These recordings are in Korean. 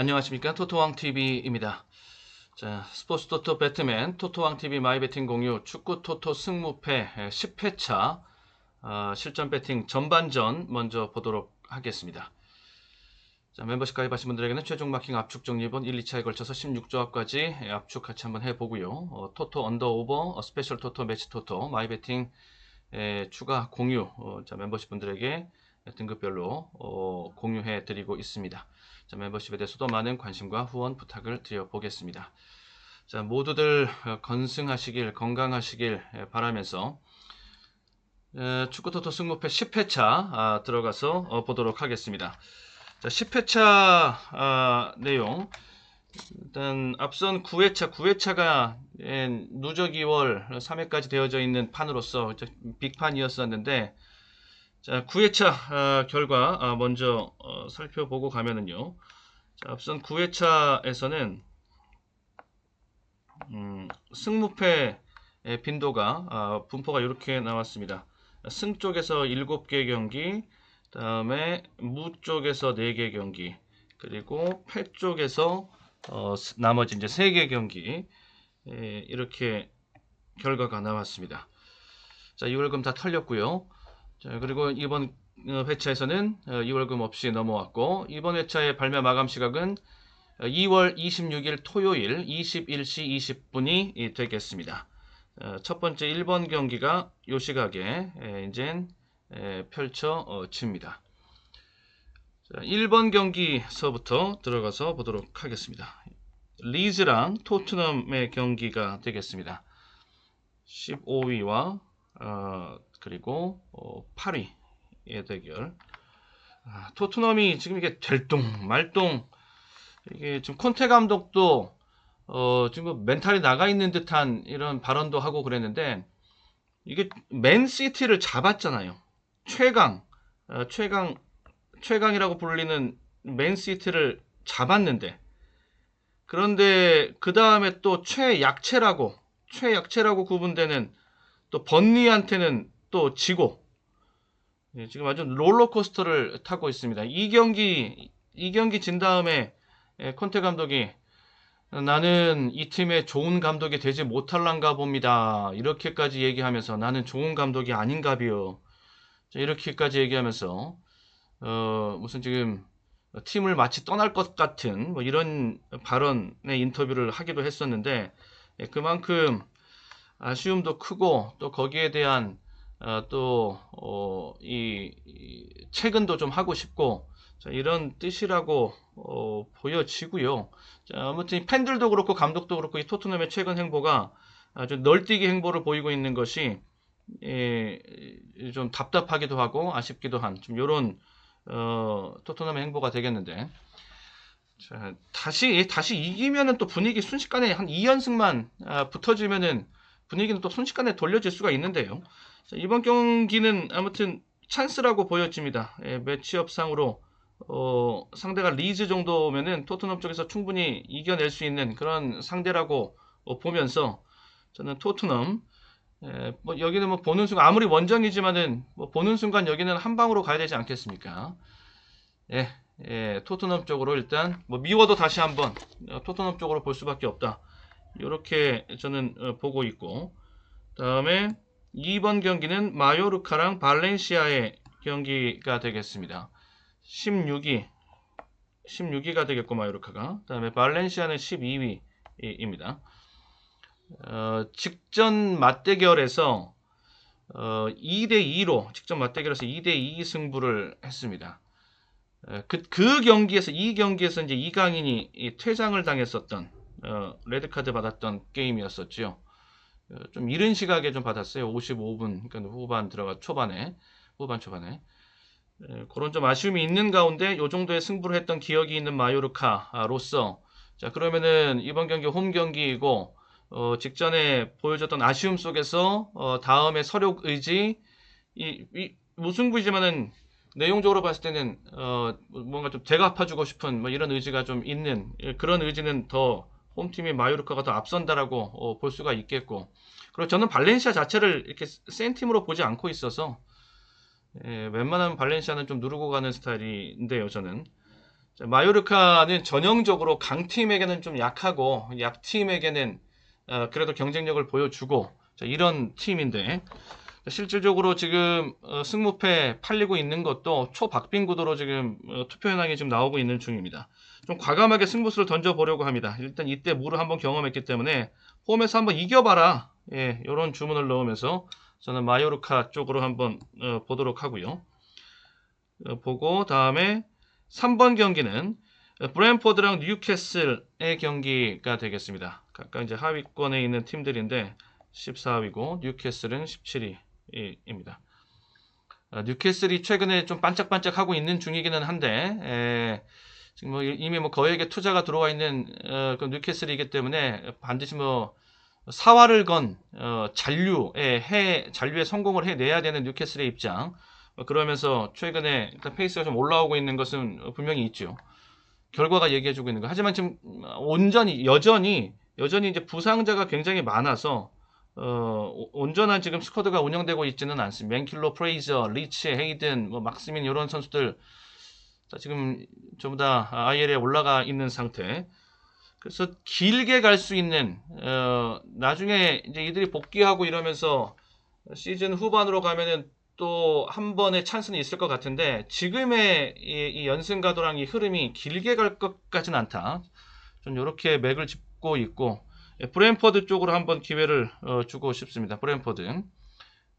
안녕하십니까 토토왕TV입니다. 자, 스포츠 토토 배트맨 토토왕TV 마이베팅 공유 축구 토토 승무패 10회차 어, 실전 배팅 전반전 먼저 보도록 하겠습니다. 자, 멤버십 가입하신 분들에게는 최종 마킹 압축 정리본 1, 2차에 걸쳐서 16조합까지 압축 같이 한번 해보고요. 어, 토토 언더 오버, 어, 스페셜 토토, 매치 토토, 마이베팅 에, 추가 공유 어, 자, 멤버십 분들에게 등급별로 어, 공유해 드리고 있습니다. 자, 멤버십에 대해서도 많은 관심과 후원 부탁을 드려보겠습니다. 자, 모두들 어, 건승하시길, 건강하시길 에, 바라면서 에, 축구토토 승무패 10회차 아, 들어가서 어, 보도록 하겠습니다. 자, 10회차 아, 내용 일단 앞선 9회차, 9회차가 누적 2월 3회까지 되어져 있는 판으로서 빅판이었었는데 자, 9회차 아, 결과 아, 먼저 어, 살펴보고 가면은요. 자, 앞선 9회차에서는 음, 승무패 의 빈도가 아, 분포가 이렇게 나왔습니다. 승 쪽에서 7개 경기, 다음에 무 쪽에서 4개 경기, 그리고 패 쪽에서 어, 스- 나머지 이제 3개 경기 예, 이렇게 결과가 나왔습니다. 자, 2월금 다 털렸고요. 자, 그리고 이번 어, 회차에서는 어, 2월금 없이 넘어왔고 이번 회차의 발매 마감 시각은 어, 2월 26일 토요일 21시 20분이 되겠습니다. 어, 첫 번째 1번 경기가 요 시각에 에, 펼쳐집니다. 자, 1번 경기서부터 들어가서 보도록 하겠습니다. 리즈랑 토트넘의 경기가 되겠습니다. 15위와 어, 그리고 어, 8위의 대결. 아, 토트넘이 지금 이게 될동 말동 이게 지금 콘테 감독도 어, 지금 뭐 멘탈이 나가 있는 듯한 이런 발언도 하고 그랬는데 이게 맨시티를 잡았잖아요. 최강 어, 최강 최강이라고 불리는 맨시티를 잡았는데 그런데 그 다음에 또 최약체라고 최약체라고 구분되는 또 번니한테는 또 지고 예, 지금 아주 롤러코스터를 타고 있습니다. 이 경기 이 경기 진 다음에 예, 콘테 감독이 나는 이 팀의 좋은 감독이 되지 못할란가 봅니다. 이렇게까지 얘기하면서 나는 좋은 감독이 아닌가비요. 자, 이렇게까지 얘기하면서 어, 무슨 지금 팀을 마치 떠날 것 같은 뭐 이런 발언의 인터뷰를 하기도 했었는데 예, 그만큼 아쉬움도 크고 또 거기에 대한 어, 또, 어, 이, 이 최근도 좀 하고 싶고 자, 이런 뜻이라고 어, 보여지고요. 자, 아무튼 이 팬들도 그렇고 감독도 그렇고 이 토트넘의 최근 행보가 아주 널뛰기 행보를 보이고 있는 것이 예, 좀 답답하기도 하고 아쉽기도 한 좀 이런 어, 토트넘의 행보가 되겠는데 자, 다시 다시 이기면은 또 분위기 순식간에 한 2연승만 아, 붙어지면은 분위기는 또 순식간에 돌려질 수가 있는데요. 자, 이번 경기는 아무튼 찬스라고 보여집니다. 예, 매치업상으로 어, 상대가 리즈 정도면은 토트넘 쪽에서 충분히 이겨낼 수 있는 그런 상대라고 어, 보면서 저는 토트넘 예, 뭐 여기는 뭐 보는 순간 아무리 원정이지만은 뭐 보는 순간 여기는 한 방으로 가야 되지 않겠습니까? 예, 예, 토트넘 쪽으로 일단 뭐 미워도 다시 한번 어, 토트넘 쪽으로 볼 수밖에 없다. 이렇게 저는 어, 보고 있고 다음에 2번 경기는 마요르카랑 발렌시아의 경기가 되겠습니다. 16위 16위가 되겠고 마요르카가 그다음에 발렌시아는 12위입니다. 어, 직전 맞대결에서 어, 2대 2로 직전 맞대결에서 2대 2 승부를 했습니다. 어, 그, 그 경기에서 이 경기에서 이제 이강인이 이 퇴장을 당했었던 어, 레드카드 받았던 게임이었었죠. 어, 좀 이른 시각에 좀 받았어요. 55분 그러니까 후반 들어가 초반에 후반 초반에 에, 그런 좀 아쉬움이 있는 가운데 요 정도의 승부를 했던 기억이 있는 마요르카로서 자 그러면은 이번 경기 홈 경기이고 어, 직전에 보여줬던 아쉬움 속에서 어, 다음에 서력 의지 이, 이 무승부이지만은 내용적으로 봤을 때는 어, 뭔가 좀 대갚아주고 싶은 뭐 이런 의지가 좀 있는 예, 그런 의지는 더 홈팀의 마요르카가 더 앞선다라고 어, 볼 수가 있겠고. 그리고 저는 발렌시아 자체를 이렇게 센 팀으로 보지 않고 있어서 예, 웬만하면 발렌시아는 좀 누르고 가는 스타일인데요 저는. 자, 마요르카는 전형적으로 강팀에게는 좀 약하고 약팀에게는 어, 그래도 경쟁력을 보여주고 자, 이런 팀인데. 자, 실질적으로 지금 어, 승무패 팔리고 있는 것도 초박빙 구도로 지금 어, 투표 현황이 지금 나오고 있는 중입니다. 좀 과감하게 승부수를 던져보려고 합니다. 일단 이때 무를 한번 경험했기 때문에 홈에서 한번 이겨봐라. 예, 이런 주문을 넣으면서 저는 마요르카 쪽으로 한번 어, 보도록 하고요. 어, 보고 다음에 3번 경기는 브랜포드랑 뉴캐슬의 경기가 되겠습니다. 각각 이제 하위권에 있는 팀들인데 14위고 뉴캐슬은 17위 입니다. 어, 뉴캐슬이 최근에 좀 반짝반짝하고 있는 중이기는 한데 에, 지금 뭐 이미 뭐 거액의 투자가 들어와 있는 어, 그 뉴캐슬이기 때문에 반드시 뭐 사활을 건 어, 잔류에 해 잔류에 성공을 해내야 되는 뉴캐슬의 입장. 어, 그러면서 최근에 일단 페이스가 좀 올라오고 있는 것은 분명히 있죠. 결과가 얘기해주고 있는 거. 하지만 지금 온전히 여전히 여전히 이제 부상자가 굉장히 많아서 어, 온전한 지금 스쿼드가 운영되고 있지는 않습니다. 맨킬로, 프레이저, 리치, 헤이든, 뭐 막스민 이런 선수들 자, 지금 전부 다 IL에 올라가 있는 상태. 그래서 길게 갈 수 있는 어, 나중에 이제 이들이 복귀하고 이러면서 시즌 후반으로 가면은 또 한 번의 찬스는 있을 것 같은데 지금의 이, 이 연승 가도랑 이 흐름이 길게 갈것 같진 않다. 좀 이렇게 맥을 짚고 있고 예, 브랜퍼드 쪽으로 한번 기회를 어, 주고 싶습니다. 브랜퍼드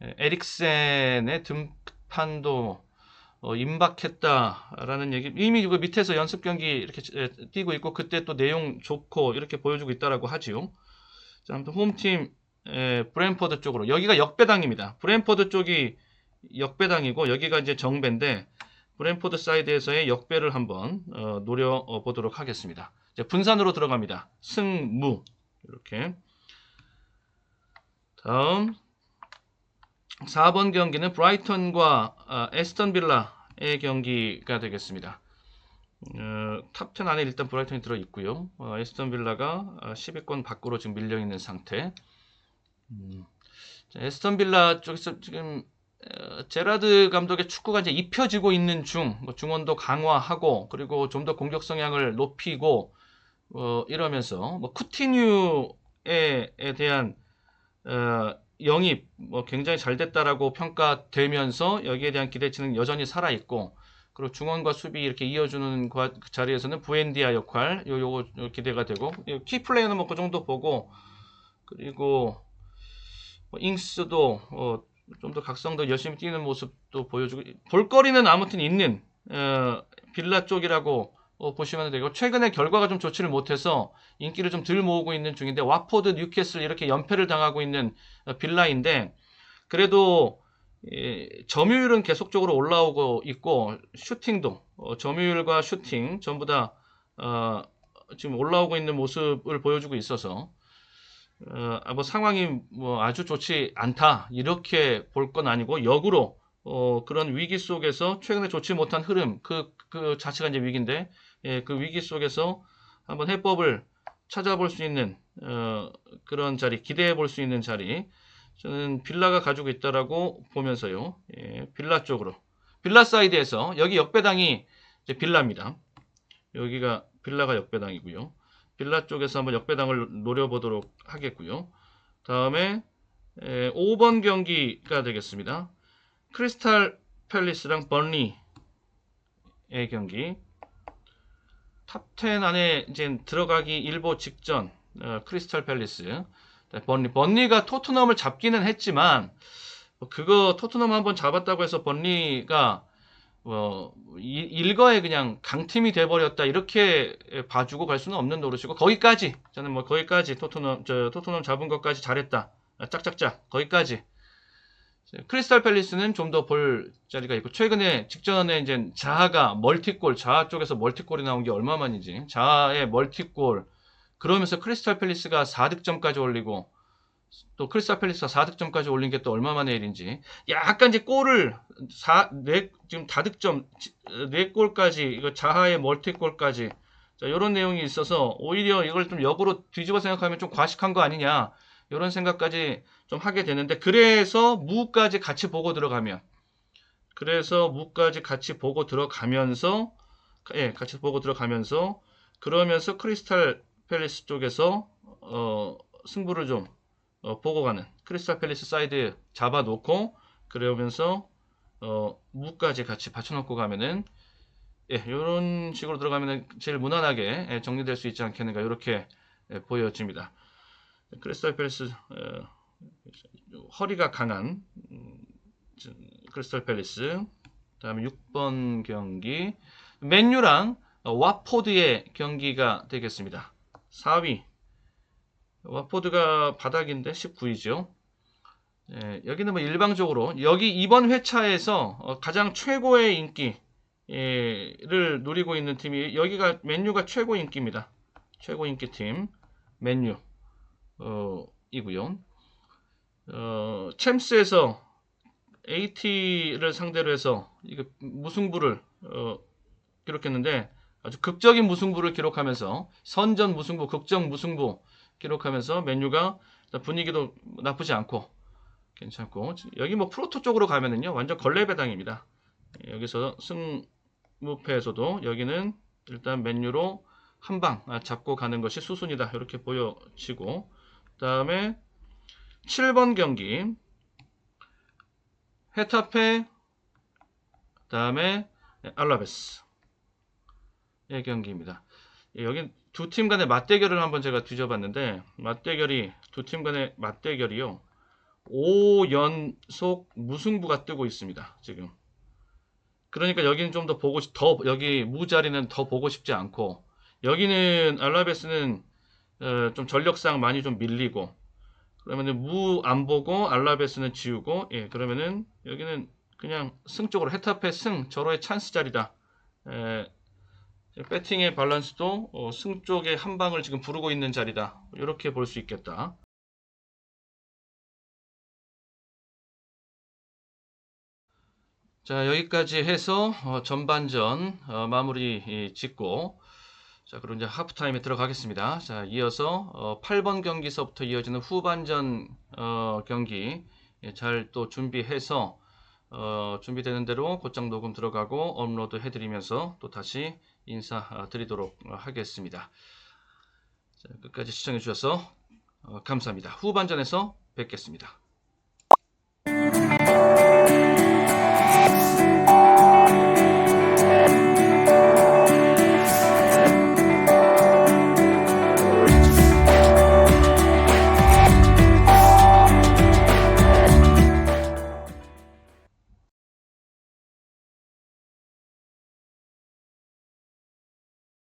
예, 에릭센의 등판도 어, 임박했다라는 얘기 이미 그 밑에서 연습 경기 이렇게 에, 뛰고 있고 그때 또 내용 좋고 이렇게 보여주고 있다라고 하지요. 자, 아무튼 홈팀 에, 브랜퍼드 쪽으로 여기가 역배당입니다. 브랜퍼드 쪽이 역배당이고 여기가 이제 정배인데 브랜퍼드 사이드에서의 역배를 한번 어, 노려 보도록 하겠습니다. 분산으로 들어갑니다. 승무 이렇게 다음 4번 경기는 브라이턴과 어, 에스턴 빌라의 경기가 되겠습니다. 어, 탑10 안에 일단 브라이턴이 들어 있고요. 어, 에스턴 빌라가 10위권 밖으로 지금 밀려 있는 상태. 음, 자, 에스턴 빌라 쪽에서 지금 어, 제라드 감독의 축구가 이제 입혀지고 있는 중, 뭐 중원도 강화하고 그리고 좀 더 공격 성향을 높이고 어, 이러면서 뭐 쿠티뉴에 대한 어, 영입 뭐 굉장히 잘 됐다라고 평가되면서 여기에 대한 기대치는 여전히 살아 있고 그리고 중원과 수비 이렇게 이어주는 그 자리에서는 부엔디아 역할 요 요거 요 기대가 되고 키 플레이는 뭐 그 정도 보고 그리고 뭐 잉스도 어, 좀 더 각성도 열심히 뛰는 모습도 보여주고 볼거리는 아무튼 있는 어, 빌라 쪽이라고 어, 보시면 되고 최근에 결과가 좀 좋지를 못해서 인기를 좀 덜 모으고 있는 중인데 와포드, 뉴캐슬 이렇게 연패를 당하고 있는 어, 빌라인데 그래도 예, 점유율은 계속적으로 올라오고 있고 슈팅도 어, 점유율과 슈팅 전부 다 어, 지금 올라오고 있는 모습을 보여주고 있어서 어, 뭐 상황이 뭐 아주 좋지 않다 이렇게 볼 건 아니고 역으로 어, 그런 위기 속에서 최근에 좋지 못한 흐름 그, 그 자체가 이제 위기인데 예, 그 위기 속에서 한번 해법을 찾아볼 수 있는 어, 그런 자리, 기대해 볼 수 있는 자리. 저는 빌라가 가지고 있다라고 보면서요. 예, 빌라 쪽으로. 빌라 사이드에서 여기 역배당이 이제 빌라입니다. 여기가 빌라가 역배당이고요. 빌라 쪽에서 한번 역배당을 노려보도록 하겠고요. 다음에 에, 5번 경기가 되겠습니다. 크리스탈 팰리스랑 번리의 경기. 탑10 안에 이제 들어가기 일보 직전 어, 크리스탈 팰리스. 번리 번리가 토트넘을 잡기는 했지만 뭐 그거 토트넘 한번 잡았다고 해서 번리가 뭐 일거에 그냥 강팀이 돼버렸다 이렇게 봐주고 갈 수는 없는 노릇이고 거기까지 저는 뭐 거기까지 토트넘 저 토트넘 잡은 것까지 잘했다. 짝짝짝 거기까지 크리스탈 팰리스는 좀 더 볼 자리가 있고 최근에 직전에 이제 자하가 멀티골 자하 쪽에서 멀티골이 나온 게 얼마만이지? 자하의 멀티골. 그러면서 크리스탈 팰리스가 4득점까지 올리고 또 크리스탈 팰리스가 4득점까지 올린 게 또 얼마만의 일인지. 약간 이제 골을 4, 4 지금 다득점 4골까지 이거 자하의 멀티골까지. 자, 이런 내용이 있어서 오히려 이걸 좀 역으로 뒤집어 생각하면 좀 과식한 거 아니냐 이런 생각까지 좀 하게 되는데 그래서 무까지 같이 보고 들어가면 그래서 무까지 같이 보고 들어가면서 예, 같이 보고 들어가면서 그러면서 크리스탈 팰리스 쪽에서 어, 승부를 좀 어, 보고 가는 크리스탈 팰리스 사이드 잡아놓고 그러면서 어, 무까지 같이 받쳐놓고 가면은 예, 이런 식으로 들어가면은 제일 무난하게 예, 정리될 수 있지 않겠는가 이렇게 예, 보여집니다. 크리스탈 팰리스 어, 허리가 강한 음, 저, 크리스탈 팰리스 다음에 6번 경기 맨유랑 어, 와포드의 경기가 되겠습니다. 4위 와포드가 바닥인데 19위죠. 예, 여기는 뭐 일방적으로 여기 이번 회차에서 어, 가장 최고의 인기를 누리고 있는 팀이 여기가 맨유가 최고 인기입니다. 최고 인기 팀 맨유 어, 이고요. 어, 챔스에서 AT를 상대로 해서 이거 무승부를 어, 기록했는데 아주 극적인 무승부를 기록하면서 선전 무승부, 극적 무승부 기록하면서 맨유가 분위기도 나쁘지 않고 괜찮고 여기 뭐 프로토 쪽으로 가면은요 완전 걸레 배당입니다. 여기서 승무패에서도 여기는 일단 맨유로 한방 잡고 가는 것이 수순이다 이렇게 보여지고 그 다음에 7번 경기 헤타페 그 다음에 알라베스 의 경기입니다. 예, 여기 두팀 간의 맞대결을 한번 제가 뒤져봤는데 맞대결이 두 팀 간의 맞대결이요 5연속 무승부가 뜨고 있습니다. 지금 그러니까 여기는 좀 더 보고 싶, 더 여기 무 자리는 더 보고 싶지 않고 여기는 알라베스는 어, 좀 전력상 많이 좀 밀리고 그러면은 무 안 보고 알라베스는 지우고 예 그러면은 여기는 그냥 승 쪽으로 헤타페 승 저로의 찬스 자리다. 에, 배팅의 밸런스도 어, 승 쪽에 한 방을 지금 부르고 있는 자리다. 이렇게 볼 수 있겠다. 자 여기까지 해서 어, 전반전 어, 마무리 이, 짓고 자 그럼 이제 하프타임에 들어가겠습니다. 자 이어서 어, 8번 경기서부터 이어지는 후반전 어, 경기 예, 잘 또 준비해서 어, 준비되는 대로 곧장 녹음 들어가고 업로드 해드리면서 또 다시 인사드리도록 하겠습니다. 자, 끝까지 시청해 주셔서 어, 감사합니다. 후반전에서 뵙겠습니다.